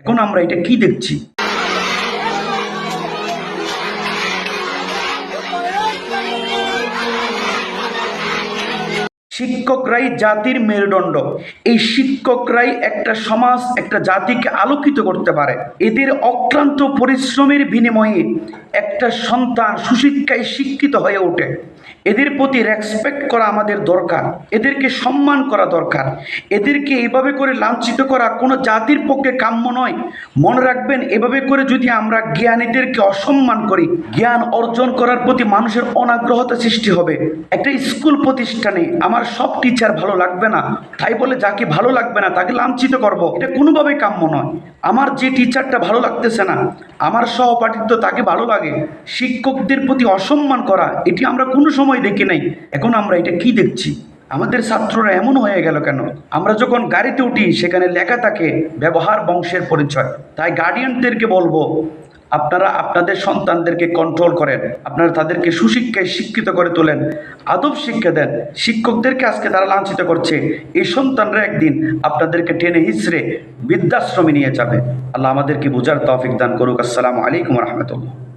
এখন আমরা এটা কি দেখছি? শিক্ষকরাই জাতির মেরুদণ্ড। এই শিক্ষকরাই একটা সমাজ, একটা জাতিকে আলোকিত করতে পারে। এদের অক্লান্ত পরিশ্রমের বিনিময়ে একটা সন্তান সুশিক্ষায় শিক্ষিত হয়ে ওঠে। এদের প্রতি রেসপেক্ট করা আমাদের দরকার। এদেরকে সম্মান করা দরকার। এদেরকে এভাবে করে লাঞ্ছিত করা কোনো জাতির পক্ষে কাম্য নয়। মনে রাখবেন, এভাবে করে যদি আমরা জ্ঞানীদেরকে অসম্মান করি, জ্ঞান অর্জন করার প্রতি মানুষের অনাগ্রহতা সৃষ্টি হবে। একটা স্কুল প্রতিষ্ঠানে আমার সব টিচার ভালো লাগবে না। তাই বলে যাকে ভালো লাগবে না, তাকে লাঞ্ছিত করব। এটা কোনোভাবেই কাম্য নয়। আমার যে টিচারটা ভালো লাগতেছে না, আমার সহপাঠিত্ব তাকে ভালো লাগে, শিক্ষকদের প্রতি অসম্মান করা, এটি আমরা কোনো সময় দেখি নাই। এখন আমরা এটা কি দেখছি? আমাদের ছাত্ররা এমন হয়ে গেল কেন? আমরা যখন গাড়িতে উঠি, সেখানে লেখা থাকে ব্যবহার বংশের পরিচয়। তাই গার্ডিয়ানদেরকে বলব, আপনারা আপনাদের সন্তানদেরকে কন্ট্রোল করেন, আপনারা তাদেরকে সুশিক্ষায় শিক্ষিত করে তোলেন, আদব শিক্ষা দেন। শিক্ষকদেরকে আজকে তারা লাঞ্ছিত করছে। এই সন্তানরা একদিন আপনাদেরকে টেনে হিসড়ে বৃদ্ধাশ্রমে নিয়ে যাবে। আল্লাহ আমাদেরকে বোঝার তৌফিক দান করুক। আসসালামু আলাইকুম রহমতুল্লাহ।